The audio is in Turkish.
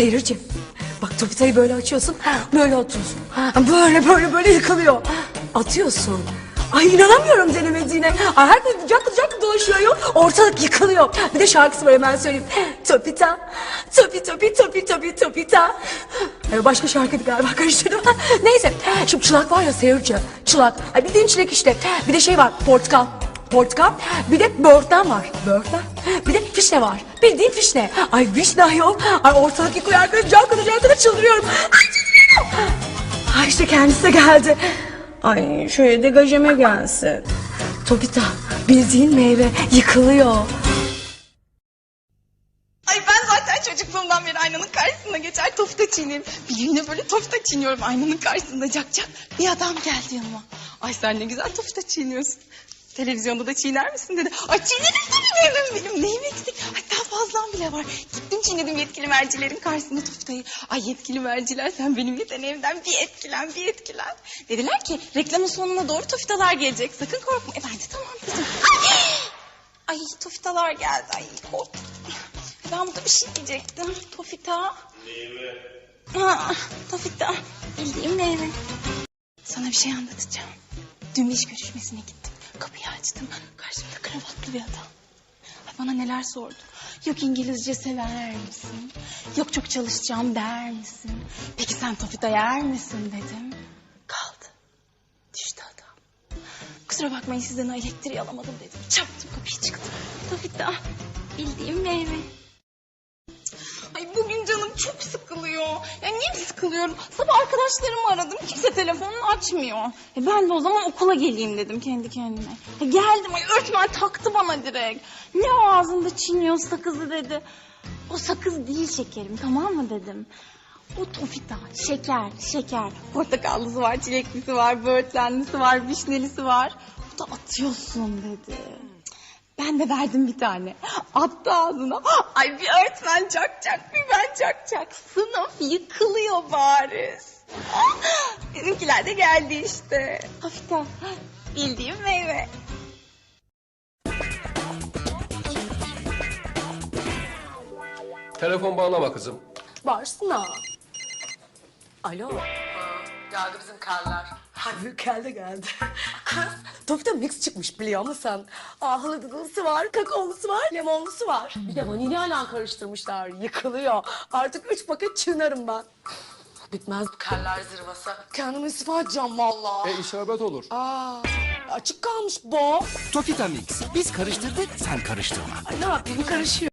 Seyirci. Bak topitayı böyle açıyorsun, böyle atıyorsun. Böyle böyle böyle yıkılıyor. Atıyorsun. Ay inanamıyorum denemediğine. Ay herkes caklı caklı dolaşıyor. Ortalık yıkılıyor. Bir de şarkısı var hemen söyleyeyim. Topita, topi topi topi topi topita. Ay, başka şarkıydı galiba karıştırdım. Neyse şimdi çılak var ya seyirci. Çılak. Ay bildiğin çilek işte. Bir de şey var portakal. Portakal. Bir de böğürtlen var. Böğürtlen. Bir de fişne var. Bildiğin fişne. Ay vişne yok. Ay ortalık yıkıyor arkadaş. Can kadar can kadar çıldırıyorum. Ay. Ay işte kendisi geldi. Ay şöyle degajeme gelsin. Topita bildiğin meyve yıkılıyor. Ay ben zaten çocukluğumdan beri aynanın karşısına geçer tofta çiğnerim. Bir gün de böyle tofta çiğniyorum aynanın karşısında cak cak. Bir adam geldi yanıma. Ay sen ne güzel tofta çiğniyorsun. Televizyonda da çiğner misin dedi. Ay çiğnedim tabii benim, benim neyim eksik. Ay daha fazlam bile var. Gittim çiğnedim yetkili mercilerin karşısında toftayı. Ay yetkili merciler sen benim yeteneğimden bir etkilen bir etkilen. Dediler ki reklamın sonuna doğru toftalar gelecek sakın korkma. E ben de tamam dedim. Ay, ay toftalar geldi ay korktum. Ben burada bir şey diyecektim. Tofita. Meyve. Tofita. Bildiğim meyve. Sana bir şey anlatacağım. Dün iş görüşmesine gittim. Kapıyı açtım. Karşımda kravatlı bir adam. Ay bana neler sordu. Yok İngilizce sever misin? Yok çok çalışacağım der misin? Peki sen Tofita yer misin dedim. Kaldı. Düştü adam. Kusura bakmayın sizden o elektriği alamadım dedim. Çarptım kapıyı çıktım. Tofita. Bildiğim meyve. Çok sıkılıyor. Ya niye sıkılıyorum? Sabah arkadaşlarımı aradım. Kimse telefonunu açmıyor. E ben de o zaman okula geleyim dedim kendi kendime. E geldim ay öğretmen taktı bana direkt. Ne o ağzında çiğniyor sakızı dedi. O sakız değil şekerim tamam mı dedim. O tofita, şeker, şeker. Portakallısı var, çileklisi var, böğürtlenlisi var, vişnelisi var. O da atıyorsun dedi. Ben de verdim bir tane. Attı ağzına. Ay bir öğretmen çakacak, bir ben çakacak. Sınıf yıkılıyor bariz. Bizimkiler de geldi işte. Hafiften bildiğim meyve. Telefon bağlama kızım. Varsına. Alo. Geldi bizim karlar. Ay geldi geldi. Kız Topita mix çıkmış biliyor musun? Ahlıdısı var, kakaolusu var, limonlusu var. Bir de vanilyayla karıştırmışlar. Yıkılıyor. Artık üç paket çiğnerim ben. Bitmez bu Karlar zırvası. Kendimi istifa edeceğim valla. E isabet olur. Aa, açık kalmış bu. Tofita Mix. Biz karıştırdık, sen karıştırma. Ay, ne yapayım karışıyor.